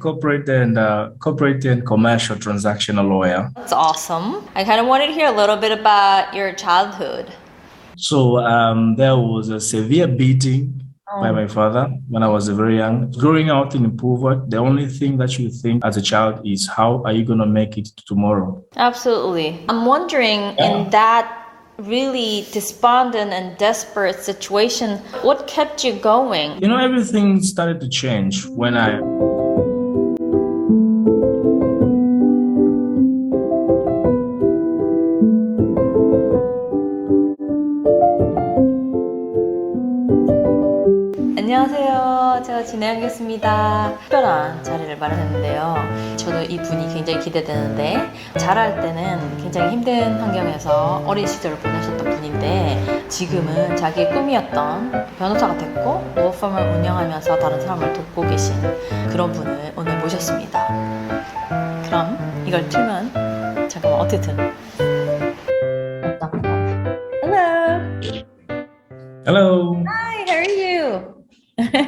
corporate and uh, corporate and commercial transactional lawyer. That's awesome. I kind of wanted to hear a little bit about your childhood. So um, there was a severe beating by my father when I was very young. Growing out in Puvot, the only thing that you think as a child is how are you going to make it tomorrow? Absolutely. I'm wondering in that really despondent and desperate situation, what kept you going? You know, everything started to change when I 진행하겠습니다. 특별한 자리를 마련했는데요. 저도 이 분이 굉장히 기대되는데 자랄 때는 굉장히 힘든 환경에서 어린 시절을 보내셨던 분인데 지금은 자기의 꿈이었던 변호사가 됐고 로펌을 운영하면서 다른 사람을 돕고 계신 그런 분을 오늘 모셨습니다. 그럼 이걸 틀면 잠깐만 어떻게 틀? Hello. hello,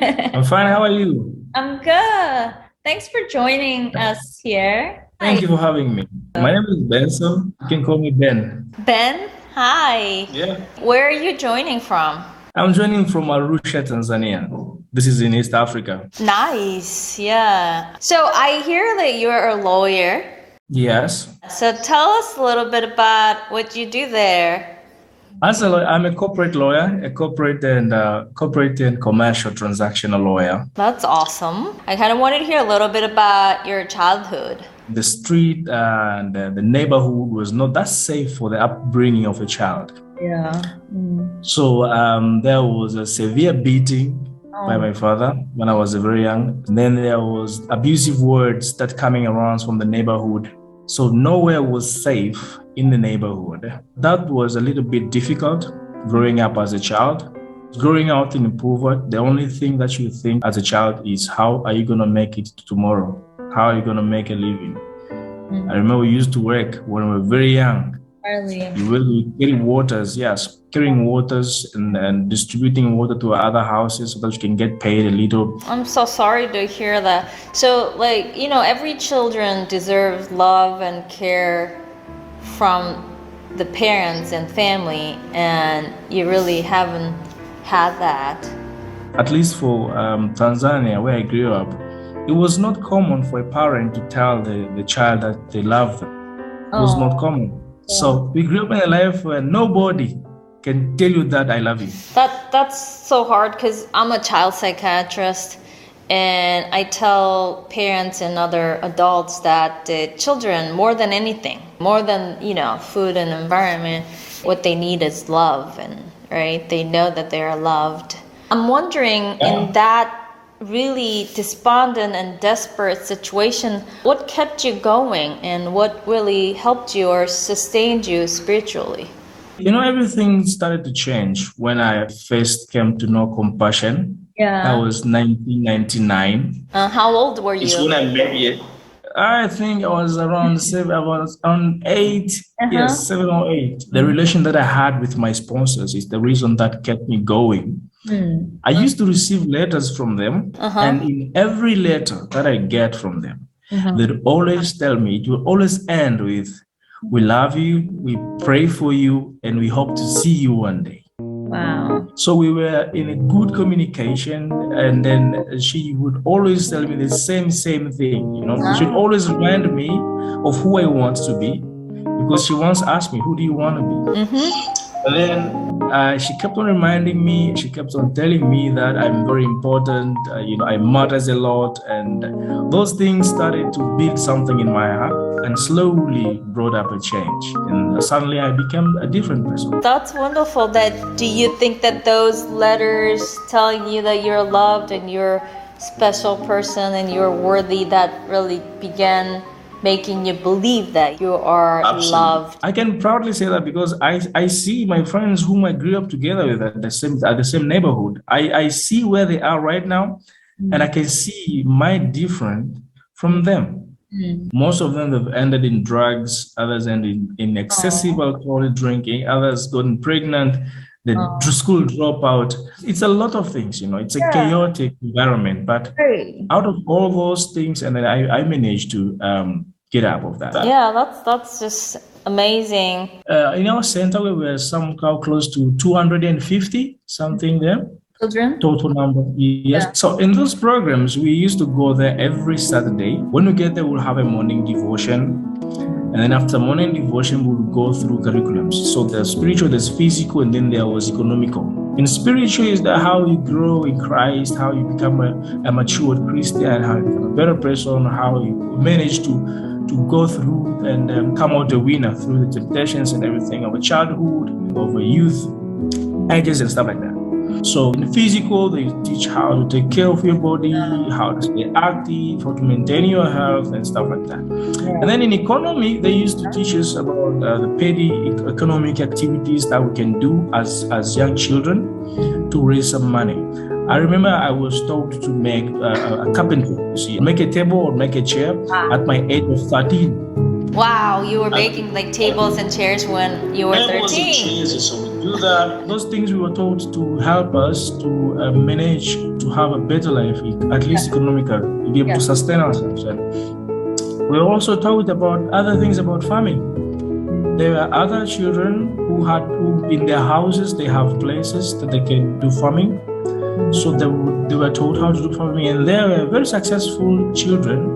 I'm fine. How are you? I'm good. Thanks for joining us here. Thank you for having me. My name is Benson. You can call me Ben. Ben, hi. Yeah. Where are you joining from? I'm joining from Arusha, Tanzania. This is in East Africa. Nice. Yeah. So I hear that you're a lawyer. Yes. So tell us a little bit about what you do there. As a lawyer, I'm a corporate lawyer, a corporate and uh, corporate and commercial transactional lawyer. That's awesome. I kind of wanted to hear a little bit about your childhood. The street and uh, the neighborhood was not that safe for the upbringing of a child. Yeah. So um, there was a severe beating by my father when I was very young. then there was abusive words that coming around from the neighborhood. So nowhere was safe in the neighborhood. That was a little bit difficult growing up as a child. Growing out in Puvot, the only thing that you think as a child is how are you going to make it tomorrow? How are you going to make a living? Mm-hmm. I remember we used to work when we were very young. We will be carrying waters, yes, carrying waters and, and distributing water to other houses so that you can get paid a little. I'm so sorry to hear that. So, like, you know, every children deserves love and care from the parents and family, and you really haven't had that. At least for um, Tanzania, where I grew up, it was not common for a parent to tell the, the child that they love them. It was not common. So we grew up in a life where nobody can tell you that I love you. That that's so hard because I'm a child psychiatrist, and I tell parents and other adults that the children, more than anything, more than you know, food and environment, what they need is love, and right, they know that they are loved. I'm wondering in that really despondent and desperate situation, what kept you going, and what really helped you or sustained you spiritually? You know, everything started to change when I first came to know compassion. Yeah. That was 1999. Uh, how old were you? It's you? when I met it. I think I was around seven, I was on 8 Uh-huh. yes, seven or eight. The relation that I had with my sponsors is the reason that kept me going. I used to receive letters from them, Uh-huh. and in every letter that I get from them, they'd always tell me, it will always end with, We love you, we pray for you, and we hope to see you one day. Wow. So we were in a good communication, and then she would always tell me the same same thing. You know, she'd always remind me of who I want to be, because she once asked me, "Who do you want to be?" Mm-hmm. Then uh, she kept on reminding me. She kept on telling me that I'm very important. Uh, you know, I matters a lot, and those things started to build something in my heart, and slowly brought up a change. And suddenly, I became a different person. That's wonderful. That do you think that those letters telling you that you're loved and you're special person and you're worthy that really began making you believe that you are loved? I can proudly say that because I, I see my friends whom I grew up together with at the same at the same neighborhood. I, I see where they are right now, mm. and I can see my different from them. Mm. Most of them have ended in drugs, others ended in, in excessive alcohol drinking, others gotten pregnant, the Oh. school dropout. It's a lot of things, you know. It's a Yeah. chaotic environment, but Right. out of all those things, and then I, I managed to um, get out of that. Yeah, that's that's just amazing. Uh, in our center, we were somehow close to 250 something there. Children. total number yes Yeah. so in those programs we used to go there every saturday when we get there we'll have a morning devotion and then after morning devotion we'll go through curriculums. So there's spiritual there's physical and then there was economical. In spiritual is that how you grow in christ how you become a, a matured christian how you become a better person how you manage to to go through and um, come out a winner through the temptations and everything of a childhood of a youth ages and stuff like that so in physical, they teach how to take care of your body, how to stay active, how to maintain your health, and stuff like that. And then in economy, they used to teach us about uh, the petty economic activities that we can do as as young children to raise some money. I remember I was told to make uh, a carpenter. See, make a table or make a chair at my age of thirteen. Wow, you were making like tables and chairs when you were There was a 13. Change, so we do that. Those things we were taught to help us to uh, manage to have a better life, at least economically, to be able to sustain ourselves. And we were also taught about other things about farming. There were other children who had who in their houses they have places that they can do farming. So they, were- they were taught how to do farming, and they were very successful children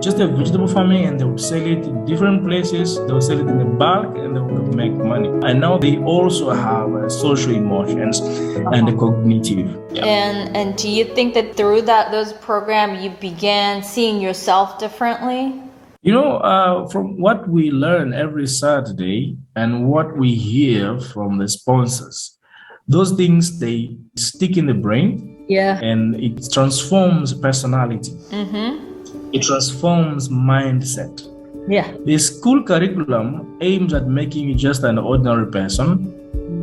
just a vegetable farming and they would sell it in different places. They would sell it in the bulk and they would make money. And now they also have uh, social emotions and the cognitive. And and do you think that through that those program you began seeing yourself differently? You know, uh, from what we learn every Saturday and what we hear from the sponsors, those things they stick in the brain Yeah. and it transforms personality. Mm-hmm. It transforms mindset. Yeah. The school curriculum aims at making you just an ordinary person,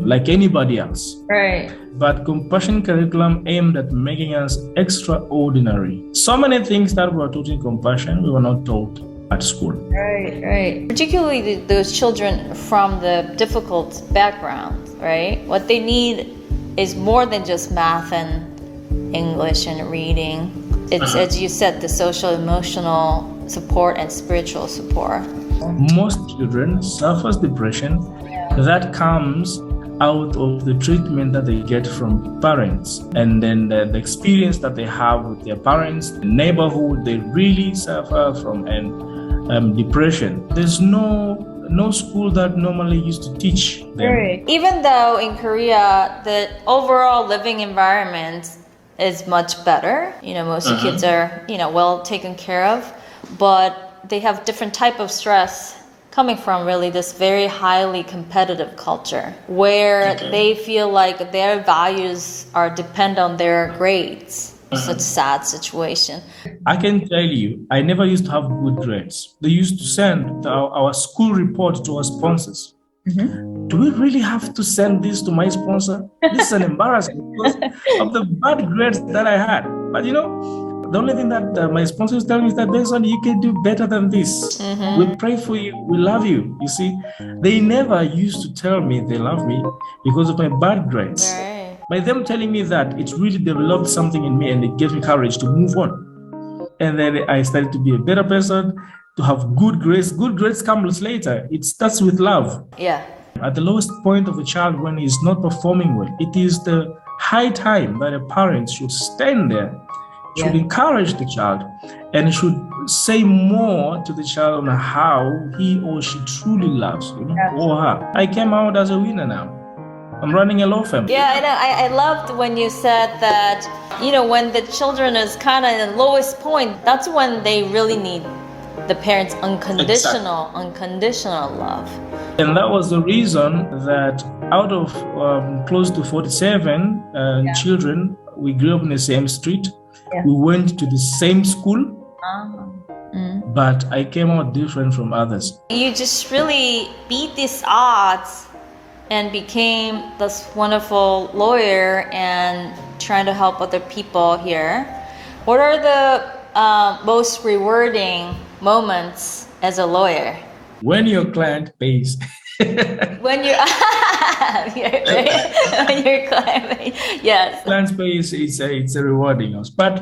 like anybody else. Right. But compassion curriculum aimed at making us extraordinary. So many things that we were taught in compassion, we were not taught at school. Right, right. Particularly th- those children from the difficult backgrounds, right? What they need is more than just math and English and reading. It's, as you said, the social, emotional support and spiritual support. Most children suffers depression that comes out of the treatment that they get from parents and then the, the experience that they have with their parents the neighborhood they really suffer from an um, depression. There's no no school that normally used to teach them. Even though in Korea the overall living environment is much better, you know, most uh-huh. kids are, you know, well taken care of, but they have different type of stress coming from really this very highly competitive culture where they feel like their values are depend on their grades. Uh-huh. Such sad situation. I can tell you, I never used to have good grades. They used to send our, our school report to our sponsors. Mm-hmm. Do we really have to send this to my sponsor? This is an embarrassment because of the bad grades that I had. But you know, the only thing that uh, my sponsor is telling me is that Benson, you can do better than this. We pray for you. We love you. You see, they never used to tell me they love me because of my bad grades. Right. By them telling me that, it really developed something in me and it gave me courage to move on. And then I started to be a better person, to have good grades. Good grades comes later. It starts with love. Yeah. At the lowest point of a child when he's not performing well, it is the high time that a parent should stand there, should encourage the child, and should say more to the child on how he or she truly loves him or her. I came out as a winner now. I'm running a law firm. Yeah, I know. I, I loved when you said that, you know, when the children is kind of the lowest point, that's when they really need the parents' unconditional, unconditional love. And that was the reason that out of um, close to 47 uh, children, we grew up in the same street. We went to the same school, but I came out different from others. You just really beat these odds and became this wonderful lawyer and trying to help other people here. What are the uh, most rewarding moments as a lawyer? when your client pays. When you're, you're when you're climbing, yes, client pays it's a, it's a rewarding us. But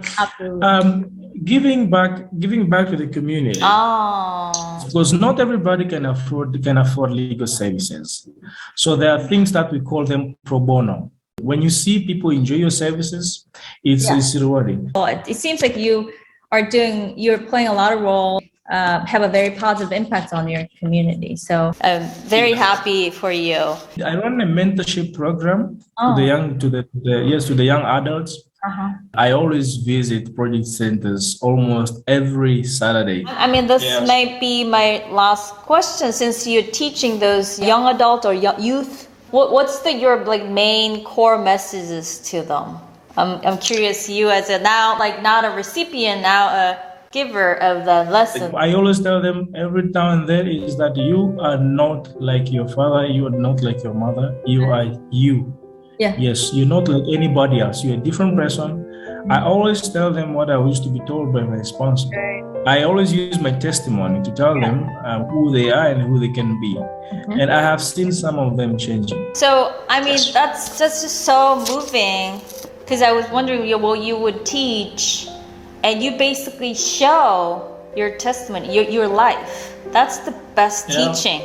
um, giving back giving back to the community. oh, because not everybody can afford can afford legal services so there are things that we call them pro bono when you see people enjoy your services it's, Yeah. it's rewarding well, it, it seems like you are doing, you're playing a lot of role, uh, have a very positive impact on your community. So I'm very happy for you. i run a mentorship program Oh. to the young to the, the yes to the young adults Uh-huh. i always visit project centers almost every saturday I mean, this Yes. might be my last question since you're teaching those young adult or young youth. What, what's the your like main core messages to them? I'm, I'm curious. You as a now like not a recipient, now a giver of the lesson. I always tell them every now and then is that you are not like your father, you are not like your mother, you are you. Yeah. Yes, you're not like anybody else. You're a different person. I always tell them what I wish to be told by my sponsor. I always use my testimony to tell them um, who they are and who they can be. And I have seen some of them changing. So I mean, that's that's just so moving. Because I was wondering, well, you would teach, and you basically show your testimony, your your life. That's the best Yeah. teaching.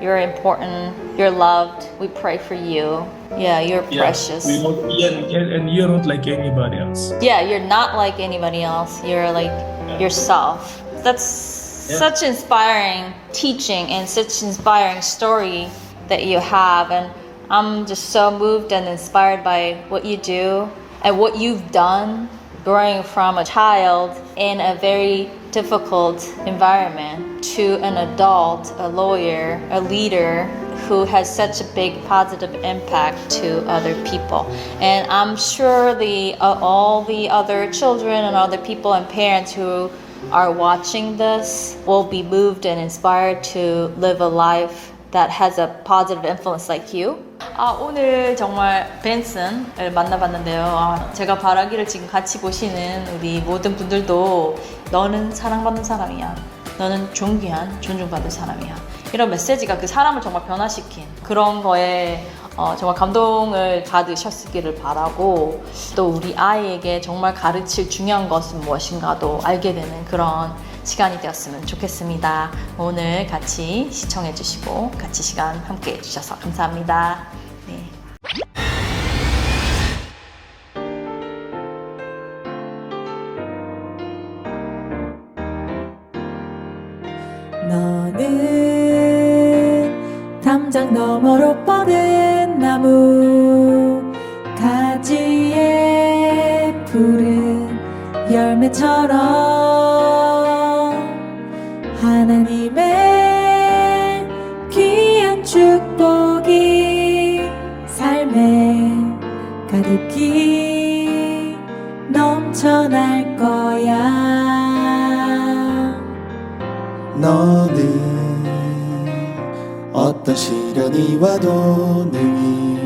You're important. You're loved. We pray for you. Yeah, you're precious. We don't, yeah, and, you're not like anybody else. Yeah, you're not like anybody else. You're like yourself. That's Yeah. such inspiring teaching and such inspiring story that you have. And I'm just so moved and inspired by what you do and what you've done growing from a child in a very difficult environment to an adult, a lawyer, a leader who has such a big positive impact to other people. And I'm sure the uh, all the other children and other people and parents who are watching this will be moved and inspired to live a life that has a positive influence like you. 아, 오늘 정말 벤슨을 만나봤는데요. 아, 제가 바라기를 지금 같이 보시는 우리 모든 분들도 너는 사랑받는 사람이야. 너는 존귀한, 존중받을 사람이야. 이런 메시지가 그 사람을 정말 변화시킨 그런 거에 어, 정말 감동을 받으셨기를 바라고 또 우리 아이에게 정말 가르칠 중요한 것은 무엇인가도 알게 되는 그런 시간이 되었으면 좋겠습니다. 오늘 같이 시청해 주시고 같이 시간 함께 해 주셔서 감사합니다. 네. 너는 담장 너머로 뻗은 나무 가지에 푸른 열매처럼 가득히 넘쳐날 거야. 너는 어떤 시련이 와도 능히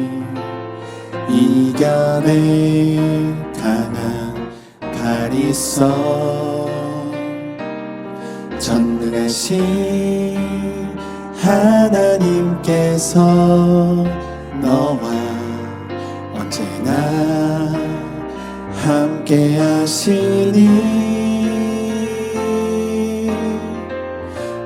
이겨낼 강한 팔이 있어 전능하신 하나님께서 너와 함께 하시니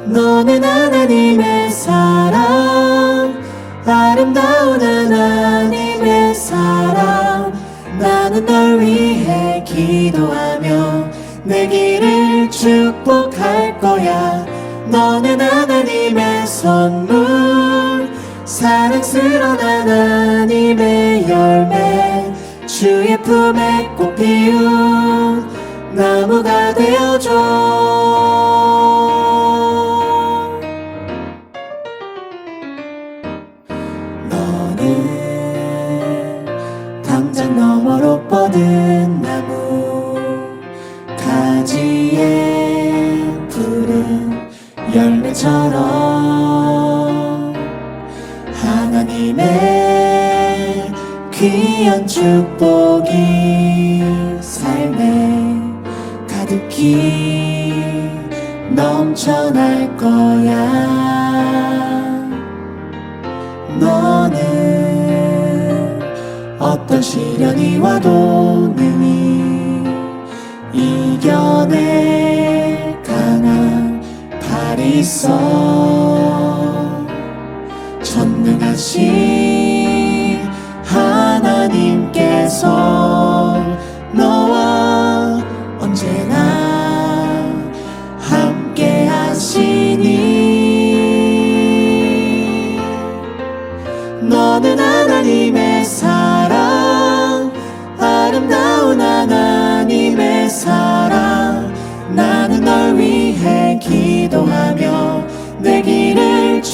너는 하나님의 사랑 아름다운 하나님의 사랑. 나는 널 위해 기도하며 내 길을 축복할 거야. 너는 하나님의 선물 사랑스러운 하나님의 열매 주의 품에 꽃 피운 나무가 되어 시련이 와도 능히 이겨낼 강한 팔이 있어 전능하신 하나님께서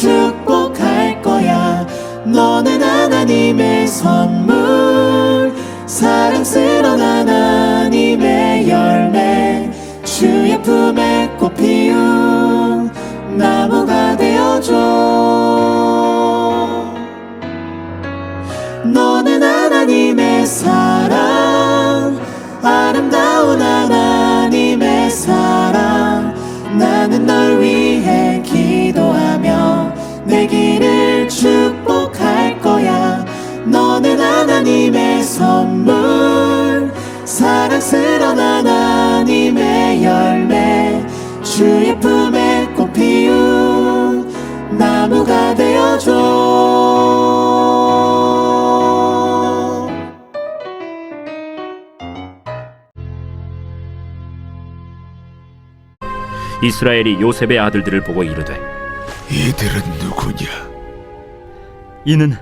축복할 거야. 너는 하나님의 선물 사랑스러운 하나님의 열매 주의 품에 꽃 피운 나무가 되어줘. 너는 하나님의 사랑 아름다운 하나님의 사랑. 나는 널 위해 내 길을 축복할 거야. 너는 하나님의 선물. 사랑스러운 하나님의 열매. 주의 품에 꽃 피운 나무가 되어줘. 이스라엘이 요셉의 아들들을 보고 이르되 이들은 누구냐? 이는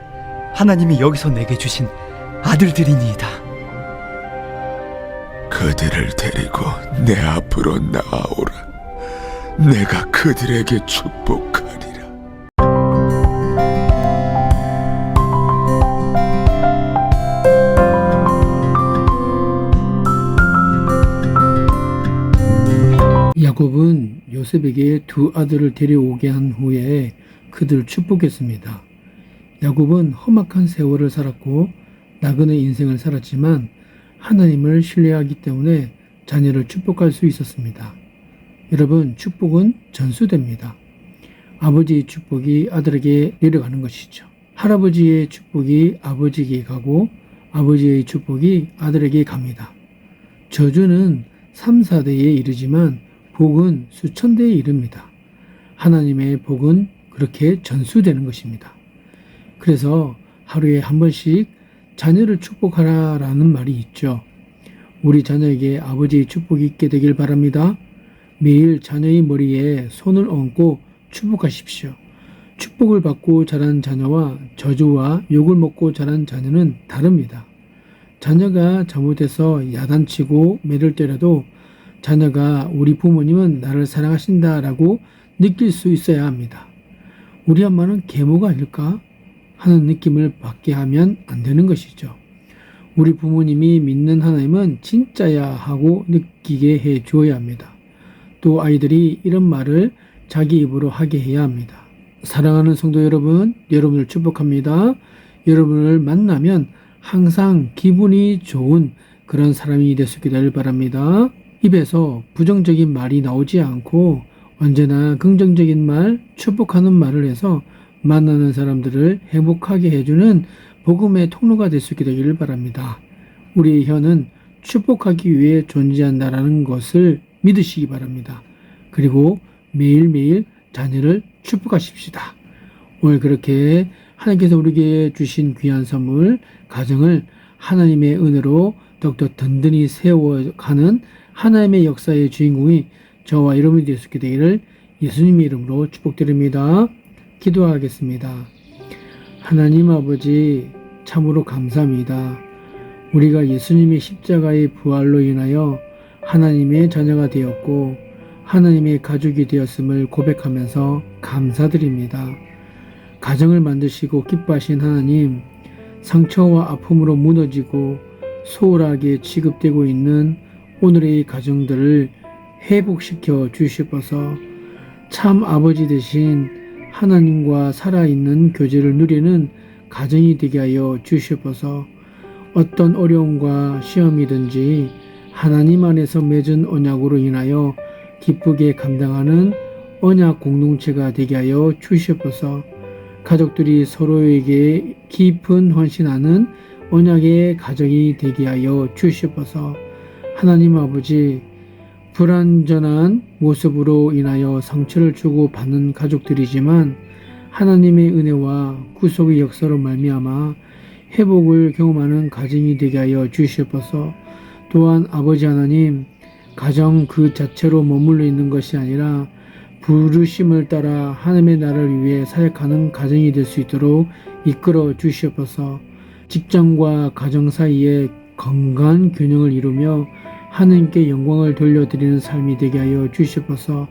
하나님이 여기서 내게 주신 아들들이니이다. 그들을 데리고 내 앞으로 나아오라. 내가 그들에게 축복하리라. 야곱은 요셉에게 두 아들을 데려오게 한 후에 그들을 축복했습니다. 야곱은 험악한 세월을 살았고 나그네 인생을 살았지만 하나님을 신뢰하기 때문에 자녀를 축복할 수 있었습니다. 여러분, 축복은 전수됩니다. 아버지의 축복이 아들에게 내려가는 것이죠. 할아버지의 축복이 아버지에게 가고 아버지의 축복이 아들에게 갑니다. 저주는 3, 4대에 이르지만 복은 수천 대에 이릅니다. 하나님의 복은 그렇게 전수되는 것입니다. 그래서 하루에 한 번씩 자녀를 축복하라라는 말이 있죠. 우리 자녀에게 아버지의 축복이 있게 되길 바랍니다. 매일 자녀의 머리에 손을 얹고 축복하십시오. 축복을 받고 자란 자녀와 저주와 욕을 먹고 자란 자녀는 다릅니다. 자녀가 잘못해서 야단치고 매를 때려도 자녀가 우리 부모님은 나를 사랑하신다라고 느낄 수 있어야 합니다. 우리 엄마는 계모가 아닐까 하는 느낌을 받게 하면 안 되는 것이죠. 우리 부모님이 믿는 하나님은 진짜야 하고 느끼게 해 주어야 합니다. 또 아이들이 이런 말을 자기 입으로 하게 해야 합니다. 사랑하는 성도 여러분, 여러분을 축복합니다. 여러분을 만나면 항상 기분이 좋은 그런 사람이 되길 바랍니다. 입에서 부정적인 말이 나오지 않고 언제나 긍정적인 말, 축복하는 말을 해서 만나는 사람들을 행복하게 해주는 복음의 통로가 될 수 있게 되기를 바랍니다. 우리의 혀는 축복하기 위해 존재한다라는 것을 믿으시기 바랍니다. 그리고 매일매일 자녀를 축복하십시다. 오늘 그렇게 하나님께서 우리에게 주신 귀한 선물, 가정을 하나님의 은혜로 더욱더 든든히 세워가는 하나님의 역사의 주인공이 저와 여러분이 될 수 있게 되기를 예수님의 이름으로 축복드립니다. 기도하겠습니다. 하나님 아버지 참으로 감사합니다. 우리가 예수님의 십자가의 부활로 인하여 하나님의 자녀가 되었고 하나님의 가족이 되었음을 고백하면서 감사드립니다. 가정을 만드시고 기뻐하신 하나님, 상처와 아픔으로 무너지고 소홀하게 취급되고 있는 오늘의 가정들을 회복시켜 주시옵소서 참 아버지 되신 하나님과 살아있는 교제를 누리는 가정이 되게 하여 주시옵소서 어떤 어려움과 시험이든지 하나님 안에서 맺은 언약으로 인하여 기쁘게 감당하는 언약 공동체가 되게 하여 주시옵소서. 가족들이 서로에게 깊은 헌신하는 언약의 가정이 되게 하여 주시옵소서. 하나님 아버지, 불완전한 모습으로 인하여 상처를 주고 받는 가족들이지만 하나님의 은혜와 구속의 역사로 말미암아 회복을 경험하는 가정이 되게 하여 주시옵소서. 또한 아버지 하나님, 가정 그 자체로 머물러 있는 것이 아니라 부르심을 따라 하나님의 나라를 위해 사역하는 가정이 될 수 있도록 이끌어 주시옵소서. 직장과 가정 사이에 건강한 균형을 이루며 하나님께 영광을 돌려드리는 삶이 되게 하여 주시옵소서.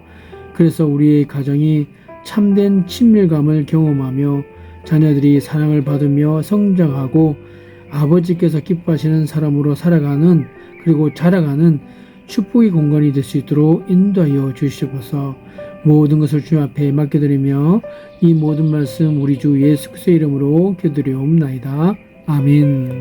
그래서 우리의 가정이 참된 친밀감을 경험하며 자녀들이 사랑을 받으며 성장하고 아버지께서 기뻐하시는 사람으로 살아가는 그리고 자라가는 축복의 공간이 될 수 있도록 인도하여 주시옵소서. 모든 것을 주 앞에 맡겨드리며 이 모든 말씀 우리 주 예수 그리스도의 이름으로 기도드리옵나이다. 아멘.